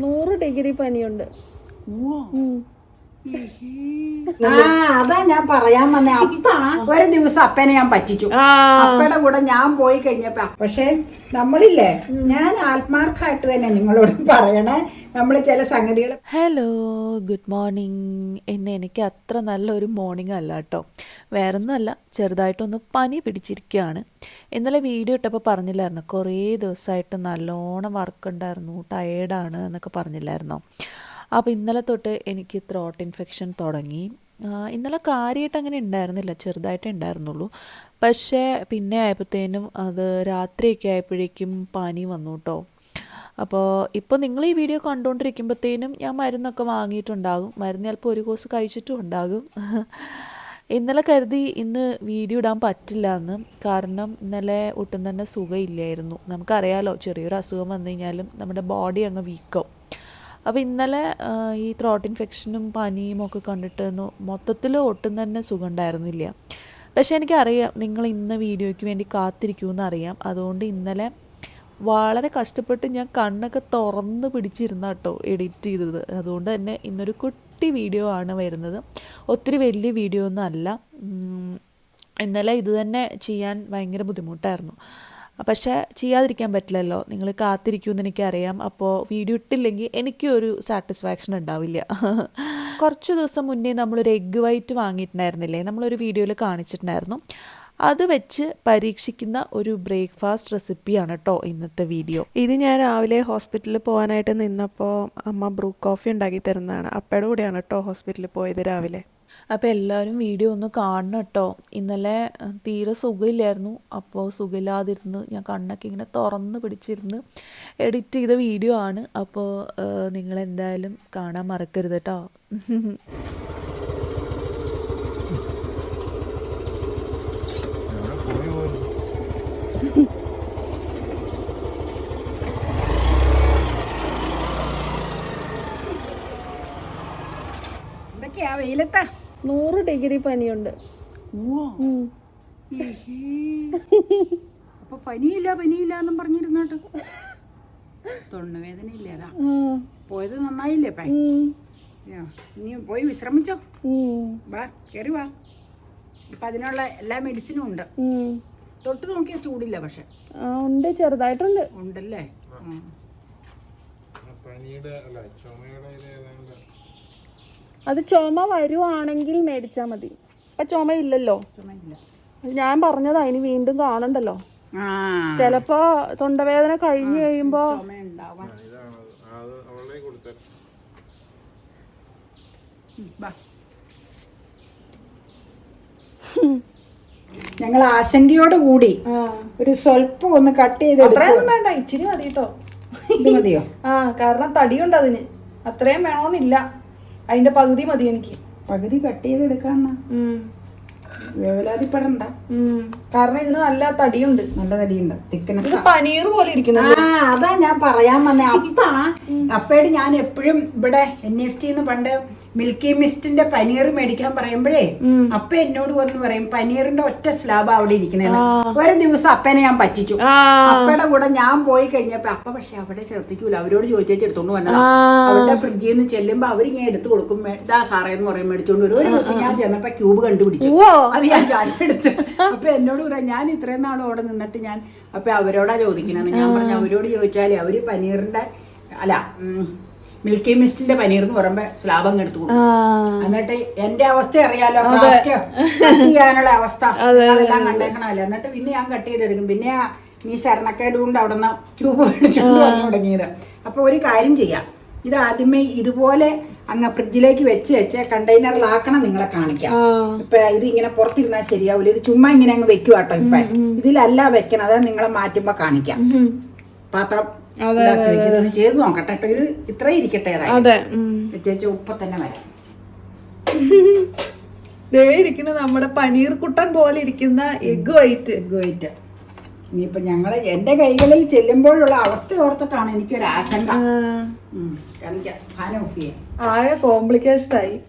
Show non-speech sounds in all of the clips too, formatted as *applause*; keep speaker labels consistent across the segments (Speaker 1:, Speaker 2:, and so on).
Speaker 1: നൂറ് ഡിഗ്രി പനിയുണ്ട്.
Speaker 2: ആ അതാ ഞാൻ പറയാൻ വന്നേ. അപ്പ ഒരു ദിവസം അപ്പനെ ഞാൻ പറ്റിച്ചു. അപ്പയുടെ കൂടെ ഞാൻ പോയി കഴിഞ്ഞപ്പോ പക്ഷെ നമ്മളില്ലേ ഞാൻ ആത്മാർത്ഥമായിട്ട് തന്നെ നിങ്ങളോട് പറയണേ. നമ്മൾ ചില സംഗതികൾ
Speaker 3: ഹലോ ഗുഡ് മോർണിംഗ് ഇന്ന് എനിക്ക് അത്ര നല്ലൊരു മോർണിംഗ് അല്ല കേട്ടോ. വേറൊന്നുമല്ല ചെറുതായിട്ടൊന്ന് പനി പിടിച്ചിരിക്കുകയാണ് ഇന്നലെ വീഡിയോ ഇട്ടപ്പോൾ പറഞ്ഞില്ലായിരുന്നു. കുറേ ദിവസമായിട്ട് നല്ലോണം വർക്ക് ഉണ്ടായിരുന്നു. ടയേർഡാണ് എന്നൊക്കെ പറഞ്ഞില്ലായിരുന്നോ? അപ്പോൾ ഇന്നലെ തൊട്ട് എനിക്ക് ത്രോട്ട് ഇൻഫെക്ഷൻ തുടങ്ങി. ഇന്നലെ കാര്യമായിട്ട് അങ്ങനെ ഉണ്ടായിരുന്നില്ല ചെറുതായിട്ടേ ഉണ്ടായിരുന്നുള്ളൂ. പക്ഷേ പിന്നെ ആയപ്പോഴത്തേനും അത് രാത്രിയൊക്കെ ആയപ്പോഴേക്കും പനി വന്നു കേട്ടോ അപ്പോൾ ഇപ്പോൾ നിങ്ങൾ ഈ വീഡിയോ കണ്ടുകൊണ്ടിരിക്കുമ്പോഴത്തേനും ഞാൻ മരുന്നൊക്കെ വാങ്ങിയിട്ടുണ്ടാകും. മരുന്ന് ചിലപ്പോൾ ഒരു കോഴ്സ് കഴിച്ചിട്ടും ഉണ്ടാകും. ഇന്നലെ കരുതി ഇന്ന് വീഡിയോ ഇടാൻ പറ്റില്ല എന്ന് കാരണം ഇന്നലെ ഒട്ടും തന്നെ സുഖമില്ലായിരുന്നു. നമുക്കറിയാലോ ചെറിയൊരു അസുഖം വന്നു കഴിഞ്ഞാലും നമ്മുടെ ബോഡി അങ്ങ് വീക്കാവും അപ്പോൾ ഇന്നലെ ഈ ത്രോട്ട് ഇൻഫെക്ഷനും പനിയും ഒക്കെ കണ്ടിട്ട് മൊത്തത്തിൽ ഒട്ടും തന്നെ സുഖം ഉണ്ടായിരുന്നില്ല പക്ഷേ എനിക്കറിയാം നിങ്ങൾ ഇന്ന് വീഡിയോയ്ക്ക് വേണ്ടി കാത്തിരിക്കുമെന്ന് അറിയാം. അതുകൊണ്ട് ഇന്നലെ വളരെ കഷ്ടപ്പെട്ട് ഞാൻ കണ്ണൊക്കെ തുറന്ന് പിടിച്ചിരുന്ന കേട്ടോ എഡിറ്റ് ചെയ്തത്. അതുകൊണ്ട് തന്നെ ഇന്നൊരു കുട്ടി വീഡിയോ ആണ് വരുന്നത്. ഒത്തിരി വലിയ വീഡിയോ ഒന്നും അല്ല. ഇന്നലെ ഇത് തന്നെ ചെയ്യാൻ ഭയങ്കര ബുദ്ധിമുട്ടായിരുന്നു. പക്ഷേ ചെയ്യാതിരിക്കാൻ പറ്റില്ലല്ലോ. നിങ്ങൾ കാത്തിരിക്കുമെന്ന് എനിക്കറിയാം. അപ്പോൾ വീഡിയോ ഇട്ടില്ലെങ്കിൽ എനിക്കും ഒരു സാറ്റിസ്ഫാക്ഷൻ ഉണ്ടാവില്ല. *laughs* കുറച്ച് ദിവസം മുന്നേ നമ്മളൊരു എഗ്ഗ് വൈറ്റ് വാങ്ങിയിട്ടുണ്ടായിരുന്നില്ലേ? നമ്മളൊരു വീഡിയോയിൽ കാണിച്ചിട്ടുണ്ടായിരുന്നു. അത് വെച്ച് പരീക്ഷിക്കുന്ന ഒരു ബ്രേക്ക്ഫാസ്റ്റ് റെസിപ്പിയാണ് കേട്ടോ ഇന്നത്തെ വീഡിയോ. ഇത് ഞാൻ രാവിലെ ഹോസ്പിറ്റലിൽ പോകാനായിട്ട് നിന്നപ്പോൾ അമ്മ ബ്രൂ കോഫി ഉണ്ടാക്കി തരുന്നതാണ്. അപ്പയുടെ കൂടെയാണ് കേട്ടോ ഹോസ്പിറ്റലിൽ പോയത് രാവിലെ. അപ്പോൾ എല്ലാവരും വീഡിയോ ഒന്ന് കാണണം കേട്ടോ. ഇന്നലെ തീരെ സുഖമില്ലായിരുന്നു. അപ്പോൾ സുഖമില്ലാതിരുന്ന് ഞാൻ കണ്ണൊക്കെ ഇങ്ങനെ തുറന്ന് പിടിച്ചിരുന്ന് എഡിറ്റ് ചെയ്ത വീഡിയോ ആണ്. അപ്പോൾ നിങ്ങൾ എന്തായാലും കാണാൻ മറക്കരുത് കേട്ടോ.
Speaker 2: വെയിലത്താ?
Speaker 1: നൂറ് ഡിഗ്രി പനിയുണ്ട്.
Speaker 2: അപ്പൊ പനിയില്ല പനിയില്ല എന്നും പറഞ്ഞിരുന്നോട്ട്. തൊണ്ണവേദന ഇല്ല അതാ? പോയത് നന്നായില്ലേ പൈ. ഇനി പോയി വിശ്രമിച്ചോ?
Speaker 1: ഉം.
Speaker 2: വാ കയറി വാ. ഇപ്പൊ അതിനുള്ള എല്ലാ മെഡിസിനും ഉണ്ട്. തൊട്ട് നോക്കിയ ചൂടില്ല പക്ഷെ.
Speaker 1: ഉണ്ട് ചെറുതായിട്ടുണ്ട്.
Speaker 2: ഉണ്ടല്ലേ.
Speaker 4: പനിയുടെ അല്ല ചുമയുടെ
Speaker 1: അത് ചുമ വരുവാണെങ്കിൽ മേടിച്ചാ മതി. ഇപ്പൊ ചുമയില്ലല്ലോ
Speaker 2: ചുമയില്ല.
Speaker 1: ഞാൻ പറഞ്ഞതാ ഇനി വീണ്ടും കാണണ്ടല്ലോ.
Speaker 2: ആ.
Speaker 1: ചിലപ്പോ തൊണ്ടവേദന കഴിഞ്ഞു കഴിയുമ്പോ
Speaker 2: ഞങ്ങൾ ആശങ്കയോട് കൂടി ഒരു സ്വല്പം ഒന്ന് കട്ട് ചെയ്ത്
Speaker 1: അത്രയൊന്നും വേണ്ട ഇച്ചിരി മതി കേട്ടോ
Speaker 2: ഇത് മതിയോ?
Speaker 1: ആ കാരണം തടിയുണ്ട് അതിന്. അത്രയും വേണമെന്നില്ല അതിന്റെ പകുതി മതി എനിക്ക്.
Speaker 2: പകുതി കട്ട് ചെയ്തെടുക്കാന്നാ
Speaker 1: എടുക്കാന്നാ
Speaker 2: വേവലാതിപ്പെടണ്ട.
Speaker 1: കാരണം ഇതിന് നല്ല തടിയുണ്ട്.
Speaker 2: നല്ല തടിയുണ്ട്.
Speaker 1: തിക്കനസ് പനീർ പോലെ ഇരിക്കുന്നു.
Speaker 2: ആ അതാ ഞാൻ പറയാൻ വന്നേ. അപ്പ അപ്പയോട് ഞാൻ എപ്പോഴും ഇവിടെ എൻ എഫ് ടി എന്ന് പണ്ട് മിൽക്കി മിസ്റ്റിന്റെ പനീർ മേടിക്കാൻ പറയുമ്പോഴേ അപ്പ എന്നോട് വന്ന് പറയും പനീറിന്റെ ഒറ്റ സ്ലാബ് അവിടെ ഇരിക്കണേന്ന്. ഒരു ദിവസം അപ്പനെ ഞാൻ പറ്റിച്ചു. അപ്പയുടെ കൂടെ ഞാൻ പോയി കഴിഞ്ഞപ്പോ അപ്പ പക്ഷെ അവിടെ ശ്രദ്ധിക്കൂല. അവരോട് ചോദിച്ചു എടുത്തോണ്ട് വന്നതാ. അവരുടെ ഫ്രിഡ്ജിൽ നിന്ന് ചെല്ലുമ്പോ അവരിങ്ങനെ എടുത്തു കൊടുക്കും. "മേ- ഇതാ സാറേ എന്ന് പറയും മേടിച്ചോണ്ട് വരും. ഒരു ദിവസം ഞാൻ ചെന്നപ്പോ ക്യൂബ് കണ്ടുപിടിച്ചു. അത് ഞാൻ എടുത്തു. അപ്പൊ എന്നോട് പറയാം ഞാൻ ഇത്രയും നാളും അവിടെ നിന്നിട്ട് ഞാൻ അപ്പൊ അവരോടാ ചോദിക്കണെന്ന് ഞാൻ പറഞ്ഞു അവരോട് ചോദിച്ചാലേ അവർ പനീറിന്റെ അല്ല മിൽക്കി മിസ്റ്റിന്റെ പനീർ എന്ന് പറയുമ്പോ സ്ലാബം എടുത്തു എന്നിട്ട് എന്റെ അവസ്ഥ അറിയാലോ? കട്ട് ചെയ്യാനുള്ള അവസ്ഥ. *laughs* അതെല്ലാം കണ്ടേക്കണമല്ലോ. എന്നിട്ട് പിന്നെ ഞാൻ കട്ട് ചെയ്തെടുക്കും. പിന്നെ നീ ശരണക്കേട് കൊണ്ട് അവിടെ നിന്ന് ക്യൂബ് മേടിച്ചു തുടങ്ങിയത്. അപ്പൊ ഒരു കാര്യം ചെയ്യാം. ഇത് ആദ്യമേ ഇതുപോലെ അങ്ങ് ഫ്രിഡ്ജിലേക്ക് വെച്ച് വെച്ച് കണ്ടെയ്നറിലാക്കണം നിങ്ങളെ കാണിക്കാം ഇപ്പൊ ഇത് ഇങ്ങനെ പുറത്തിരുന്നാൽ ശരിയാവില്ല ഇത് ചുമ്മാ ഇങ്ങനെ അങ്ങ് വെക്കുക കേട്ടോ ഇപ്പൊ. ഇതിലല്ല വെക്കണം അതായത് നിങ്ങളെ മാറ്റുമ്പോ കാണിക്കാം. പാത്രം. ഇതൊന്ന് ചെയ്ത് നോക്കട്ടെ. കേട്ടോ ഇത് ഇത്രയും ഇരിക്കട്ടെ
Speaker 1: അതെ
Speaker 2: ഉപ്പ തന്നെ വരാം
Speaker 1: ദേ ഇരിക്കുന്ന നമ്മുടെ പനീർ കുട്ടൻ പോലെ ഇരിക്കുന്ന എഗ് വൈറ്റ്
Speaker 2: എഗ് വൈറ്റ് ഇനിയിപ്പോ ഞങ്ങൾ എന്റെ കൈകളിൽ ചെല്ലുമ്പോഴുള്ള അവസ്ഥ ഓർത്തിട്ടാണ് എനിക്കൊരു ആശങ്ക
Speaker 1: ആകെ കോംപ്ലിക്കേഷൻ ആയി.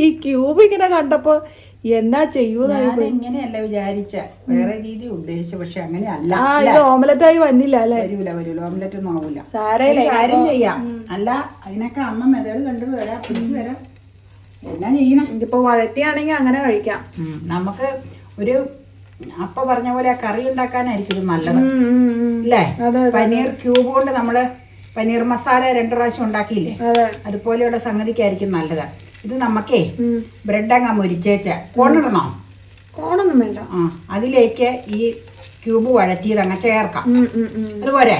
Speaker 1: ഈ ക്യൂബ് ഇങ്ങനെ കണ്ടപ്പോ എന്നാ
Speaker 2: ചെയ്യൂന്നല്ല ഇങ്ങനെയല്ല വിചാരിച്ച. വേറെ രീതി ഉദ്ദേശിച്ച പക്ഷെ അങ്ങനെയല്ല
Speaker 1: ആ ഇത് ഓമലറ്റ് ആയി വന്നില്ല അല്ലേ?
Speaker 2: വരൂല വരൂല. ഓംലറ്റ് ഒന്നും ആവൂല.
Speaker 1: സാരയില്ല
Speaker 2: കാര്യം ചെയ്യാം. അല്ല അതിനൊക്കെ അമ്മ മെതേഡ് കണ്ടു തരാം. പിടിച്ചു തരാം. എന്നാ ചെയ്യണം?
Speaker 1: ഇതിപ്പോ വഴറ്റിയാണെങ്കിൽ അങ്ങനെ കഴിക്കാം.
Speaker 2: നമുക്ക് ഒരു അപ്പ പറഞ്ഞ പോലെ ആ കറി ഉണ്ടാക്കാനായിരിക്കും ഇത് നല്ലത്. അല്ലേ പനീർ ക്യൂബ് കൊണ്ട് നമ്മൾ പനീർ മസാല രണ്ടു പ്രാവശ്യം ഉണ്ടാക്കിയില്ലേ? അതുപോലെയുള്ള സംഗതിക്കായിരിക്കും നല്ലത്. ഇത് നമുക്കേ ബ്രെഡ് അങ്ങ് മുരിച്ചേച്ച കോണിടണോ
Speaker 1: കോണൊന്നും വേണ്ട
Speaker 2: ആ അതിലേക്ക് ഈ ക്യൂബ് വഴറ്റിയത് അങ്ങ് ചേർക്കാം. അതുപോലെ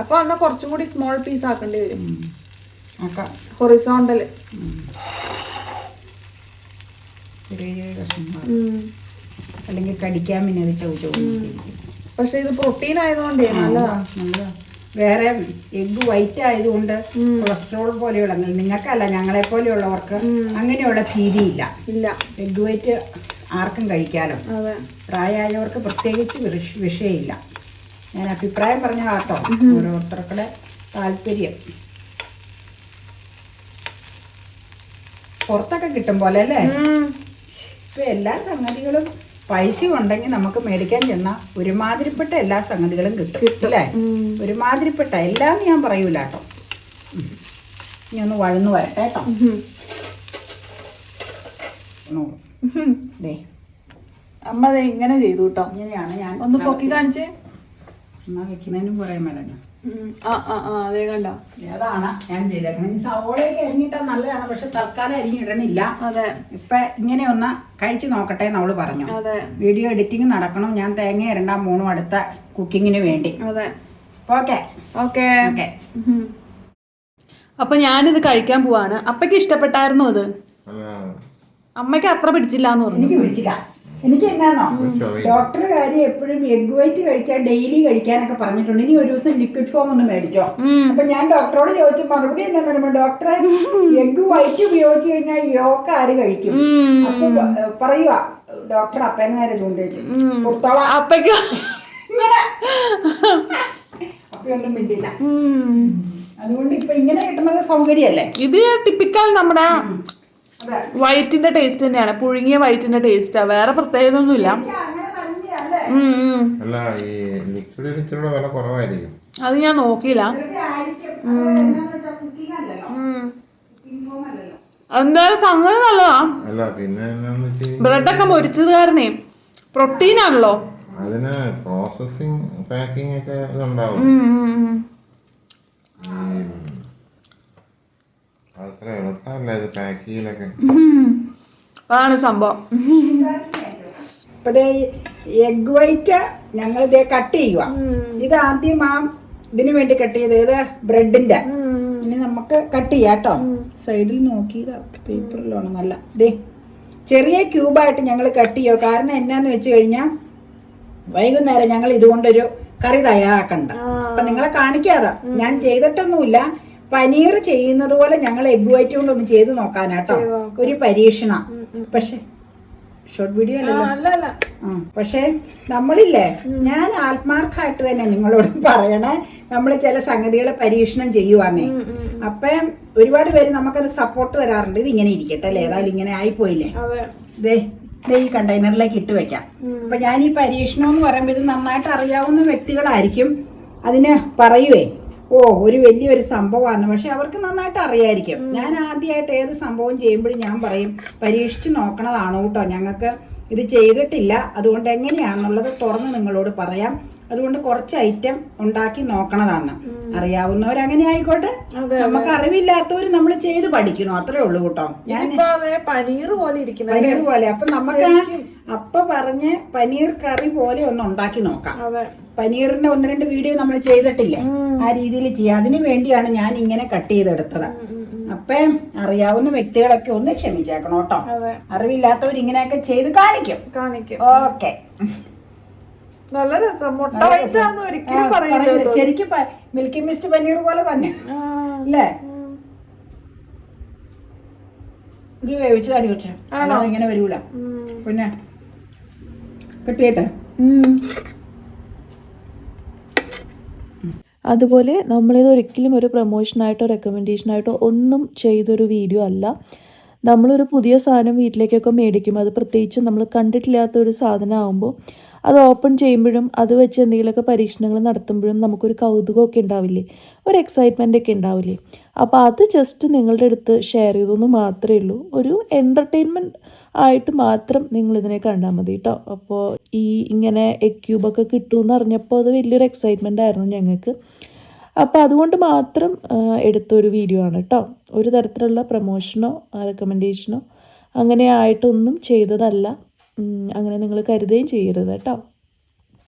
Speaker 1: അപ്പൊ അന്ന് കുറച്ചും കൂടി സ്മോൾ പീസ് ആക്കേണ്ടി വരും. ഹൊറിസോണ്ടൽ
Speaker 2: ചെറിയ ചെറിയ കഷ്ണങ്ങൾ അല്ലെങ്കിൽ കടിക്കാൻ പിന്നെ അത് ചവ് ചവ്
Speaker 1: പക്ഷെ ഇത് പ്രോട്ടീൻ ആയതുകൊണ്ടേ നല്ലതാ.
Speaker 2: നല്ലതാ. വേറെ എഗ് വൈറ്റ് ആയതുകൊണ്ട് കൊളസ്ട്രോൾ പോലെയുള്ള നിങ്ങൾക്കല്ല ഞങ്ങളെ പോലെയുള്ളവർക്ക് അങ്ങനെയുള്ള ഭീതിയില്ല.
Speaker 1: ഇല്ല.
Speaker 2: എഗ് വൈറ്റ് ആർക്കും കഴിക്കാലോ. പ്രായമായവർക്ക് പ്രത്യേകിച്ച് വിഷ- വിഷയമില്ല. ഞാൻ അഭിപ്രായം പറഞ്ഞ കേട്ടോ. ഓരോരുത്തർക്കുടെ താല്പര്യം. പുറത്തൊക്കെ കിട്ടും പോലെ അല്ലേ. ഇപ്പൊ എല്ലാ സംഗതികളും പൈസ ഉണ്ടെങ്കിൽ നമുക്ക് മേടിക്കാൻ ചെന്ന ഒരുമാതിരിപ്പെട്ട എല്ലാ സംഗതികളും കിട്ടും. അല്ലേ ഒരുമാതിരിപ്പെട്ട എല്ലാം ഞാൻ പറയൂല കേട്ടോ. ഇനി ഒന്ന് വഴന്നു വരട്ടെ കേട്ടോ.
Speaker 1: അമ്മ ഇങ്ങനെ ചെയ്തു കേട്ടോ.
Speaker 2: ഇങ്ങനെയാണ് ഞാൻ
Speaker 1: ഒന്ന് പൊക്കി കാണിച്ചേ.
Speaker 2: എന്നാ വെക്കുന്നതിനും കുറേ
Speaker 1: ഉം. ആ ആ ആ അതേ കണ്ട?
Speaker 2: അതാണ് ഞാൻ ഈ സവോളയൊക്കെ അരിഞ്ഞിട്ടാൽ നല്ലതാണ് പക്ഷെ തൽക്കാലം അരിഞ്ഞിടണില്ല
Speaker 1: അതെ.
Speaker 2: ഇപ്പൊ ഇങ്ങനെ ഒന്ന് കഴിച്ചു നോക്കട്ടെ എന്ന് അവൾ പറഞ്ഞു.
Speaker 1: അതെ.
Speaker 2: വീഡിയോ എഡിറ്റിംഗ് നടക്കണം ഞാൻ തേങ്ങ രണ്ടാം മൂന്നും അടുത്ത കുക്കിങ്ങിന് വേണ്ടി.
Speaker 1: അതെ.
Speaker 2: ഓക്കെ.
Speaker 1: ഓക്കെ.
Speaker 2: ഓക്കെ.
Speaker 1: അപ്പൊ ഞാനിത് കഴിക്കാൻ പോവാണ്. അപ്പക്ക് ഇഷ്ടപ്പെട്ടായിരുന്നു അത്
Speaker 4: അമ്മയ്ക്ക്
Speaker 1: അമ്മയ്ക്ക് അത്ര പിടിച്ചില്ല എന്ന് പറഞ്ഞു.
Speaker 2: എനിക്ക് വിളിച്ചില്ല എനിക്ക്
Speaker 4: എന്താണോ
Speaker 2: ഡോക്ടർ കാര്യം എപ്പോഴും എഗ് വൈറ്റ് കഴിച്ചാൽ ഡെയിലി കഴിക്കാനൊക്കെ പറഞ്ഞിട്ടുണ്ട്. ഇനി ഒരു ദിവസം ലിക്വിഡ് ഫോം ഒന്ന് മേടിച്ചോ. അപ്പൊ ഞാൻ ഡോക്ടറോട് ചോദിച്ച മറുപടി എന്താ? പറയുമ്പോ ഡോക്ടറെ എഗ് വൈറ്റ് ഉപയോഗിച്ച് കഴിഞ്ഞാൽ യോക്ക ആര് കഴിക്കും? അപ്പൊ പറയുക ഡോക്ടർ അപ്പേനെ നേരെ ചൂണ്ടിച്ചു പുറത്തോളാം
Speaker 1: അപ്പയ്ക്ക്?
Speaker 2: അപ്പൊയൊന്നും മിണ്ടില്ല അതുകൊണ്ട് ഇപ്പൊ ഇങ്ങനെ കിട്ടുന്നത് സൗകര്യമല്ലേ?
Speaker 1: ഇത് ടിപ്പിക്കൽ നമ്മുടെ വൈറ്റിന്റെ ടേസ്റ്റ് തന്നെയാണ്. പുഴുങ്ങിയ വൈറ്റിന്റെ ടേസ്റ്റാ വേറെ പ്രത്യേകത ഒന്നുമില്ല
Speaker 2: അങ്ങനെ തന്നെയല്ലേ?
Speaker 1: ഉം, ഉം.
Speaker 4: അല്ല ഈ ലിക്വിഡ് ഇച്ചിരി വില കുറവായിരിക്കും.
Speaker 1: അത് ഞാൻ നോക്കിയില്ല. എന്തായാലും സംഗതി നല്ലതാ.
Speaker 4: അല്ല പിന്നെ
Speaker 1: ബ്രെഡൊക്കെ മൊരിച്ചത് കാരണേ പ്രോട്ടീൻ ആണല്ലോ.
Speaker 4: അതിന് പ്രോസസ്സിങ് പാക്കിംഗ് ഒക്കെ ഇതുണ്ടാവും. അത്ര എളുപ്പമല്ല ഇത് പാക്ക് ചെയ്യലൊക്കെ?
Speaker 1: അതാണ് സംഭവം.
Speaker 2: എഗ് വൈറ്റ് ഞങ്ങൾ ഇതേ കട്ട് ചെയ്യുക ഇത് ആദ്യം ആ ഇതിനു വേണ്ടി കട്ട് ചെയ്ത് ഇത് ബ്രെഡിന്റെ. ഇനി നമുക്ക് കട്ട് ചെയ്യാം കേട്ടോ. സൈഡിൽ നോക്കിയതാ. പേപ്പറിലാണ് നല്ല. ദേ ചെറിയ ക്യൂബായിട്ട് ഞങ്ങൾ കട്ട് ചെയ്യുക കാരണം എന്നാന്ന് വെച്ച് കഴിഞ്ഞാൽ വൈകുന്നേരം ഞങ്ങൾ ഇതുകൊണ്ടൊരു കറി തയ്യാറാക്കണ്ട. അപ്പൊ നിങ്ങളെ കാണിക്കാതാ. ഞാൻ ചെയ്തിട്ടൊന്നുമില്ല. പനീർ ചെയ്യുന്നത് പോലെ ഞങ്ങൾ എഗ് വൈറ്റ് കൊണ്ടൊന്ന് ചെയ്ത് നോക്കാനാട്ടോ ഒരു പരീക്ഷണ. പക്ഷെ ഷോർട്ട് വീഡിയോ അല്ലല്ലോ.
Speaker 1: അല്ല
Speaker 2: ആ പക്ഷേ നമ്മളില്ലേ ഞാൻ ആത്മാർത്ഥമായിട്ട് തന്നെ നിങ്ങളോട് പറയണേ നമ്മൾ ചില സംഗതികൾ പരീക്ഷണം ചെയ്യുവാന്നേ. അപ്പം ഒരുപാട് പേര് നമുക്കത് സപ്പോർട്ട് തരാറുണ്ട് ഇത് ഇങ്ങനെ ഇരിക്കട്ടെ അല്ലേ? ഏതായാലും ഇങ്ങനെ ആയിപ്പോയില്ലേ? ദേ ദേ ഈ കണ്ടെയ്നറിലേക്ക് ഇട്ട് വെക്കാം. അപ്പൊ ഞാൻ ഈ പരീക്ഷണം എന്ന് പറയുമ്പോൾ ഇത് നന്നായിട്ട് അറിയാവുന്ന വ്യക്തികളായിരിക്കും. അതിന് പറയുവേ ഓ ഒരു വലിയൊരു സംഭവമാണ്. പക്ഷെ അവർക്ക് നന്നായിട്ട് അറിയായിരിക്കും. ഞാൻ ആദ്യമായിട്ട് ഏത് സംഭവം ചെയ്യുമ്പോഴും ഞാൻ പറയും പരീക്ഷിച്ച് നോക്കണതാണ് കേട്ടോ ഞങ്ങൾക്ക് ഇത് ചെയ്തിട്ടില്ല. അതുകൊണ്ട് എങ്ങനെയാണെന്നുള്ളത് തുറന്ന് നിങ്ങളോട് പറയാം. അതുകൊണ്ട് കുറച്ച് ഐറ്റം ഉണ്ടാക്കി നോക്കണതാണ് അറിയാവുന്നവർ അങ്ങനെ ആയിക്കോട്ടെ. നമുക്ക് അറിവില്ലാത്തവർ നമ്മൾ ചെയ്ത് പഠിക്കണം അത്രേ ഉള്ളൂ കേട്ടോ. ഞാൻ
Speaker 1: പനീർ പോലെ ഇരിക്കുന്നു
Speaker 2: പനീർ പോലെ. അപ്പൊ നമുക്ക് അപ്പ പറഞ്ഞ് പനീർ കറി പോലെ ഒന്ന് ഉണ്ടാക്കി നോക്കാം. പനീറിന്റെ ഒന്ന് രണ്ട് വീഡിയോ നമ്മൾ ചെയ്തിട്ടില്ലേ? ആ രീതിയിൽ ചെയ്യാം. അതിനു വേണ്ടിയാണ് ഞാൻ ഇങ്ങനെ കട്ട് ചെയ്തെടുത്തത്. അപ്പൊ അറിയാവുന്ന വ്യക്തികളൊക്കെ ഒന്ന് ക്ഷമിച്ചേക്കണം കേട്ടോ. അറിവില്ലാത്തവർ ഇങ്ങനെയൊക്കെ ചെയ്ത് കാണിക്കും.
Speaker 1: കാണിക്കും.
Speaker 2: ഓക്കെ.
Speaker 1: നല്ല രസം. മുട്ട
Speaker 2: ശരിക്കും മിൽക്കി മിസ്റ്റ് പനീർ പോലെ തന്നെ. അല്ലേ ഇത് വേവിച്ച് കടി വെച്ചു. ഇങ്ങനെ വരൂല. പിന്നെ കിട്ടിയട്ടെ.
Speaker 3: അതുപോലെ നമ്മളിത് ഒരിക്കലും ഒരു പ്രൊമോഷനായിട്ടോ റെക്കമെൻഡേഷനായിട്ടോ ഒന്നും ചെയ്തൊരു വീഡിയോ അല്ല. നമ്മളൊരു പുതിയ സാധനം വീട്ടിലേക്കൊക്കെ മേടിക്കും അത് പ്രത്യേകിച്ച് നമ്മൾ കണ്ടിട്ടില്ലാത്ത ഒരു സാധനം ആകുമ്പോൾ അത് ഓപ്പൺ ചെയ്യുമ്പോഴും അത് വെച്ച് എന്തെങ്കിലുമൊക്കെ പരീക്ഷണങ്ങൾ നടത്തുമ്പോഴും നമുക്കൊരു കൗതുകമൊക്കെ ഉണ്ടാവില്ലേ? ഒരു എക്സൈറ്റ്മെന്റ് ഒക്കെ ഉണ്ടാവില്ലേ? അപ്പോൾ അത് ജസ്റ്റ് നിങ്ങളുടെ അടുത്ത് ഷെയർ ചെയ്തെന്ന് മാത്രമേ ഉള്ളൂ. ഒരു എന്റർടൈൻമെന്റ് ആയിട്ട് മാത്രം നിങ്ങളിതിനെ കണ്ടാൽ മതി കേട്ടോ. അപ്പോൾ ഈ ഇങ്ങനെ എഗ് ക്യൂബൊക്കെ കിട്ടുമെന്ന് അറിഞ്ഞപ്പോൾ അത് വലിയൊരു എക്സൈറ്റ്മെന്റ് ആയിരുന്നു ഞങ്ങൾക്ക്. അപ്പോൾ അതുകൊണ്ട് മാത്രം എടുത്തൊരു വീഡിയോ ആണ് കേട്ടോ ഒരു തരത്തിലുള്ള പ്രൊമോഷനോ റെക്കമെൻഡേഷനോ അങ്ങനെ ആയിട്ടൊന്നും ചെയ്തതല്ല. അങ്ങനെ നിങ്ങൾ കരുതുകയും ചെയ്യരുത് കേട്ടോ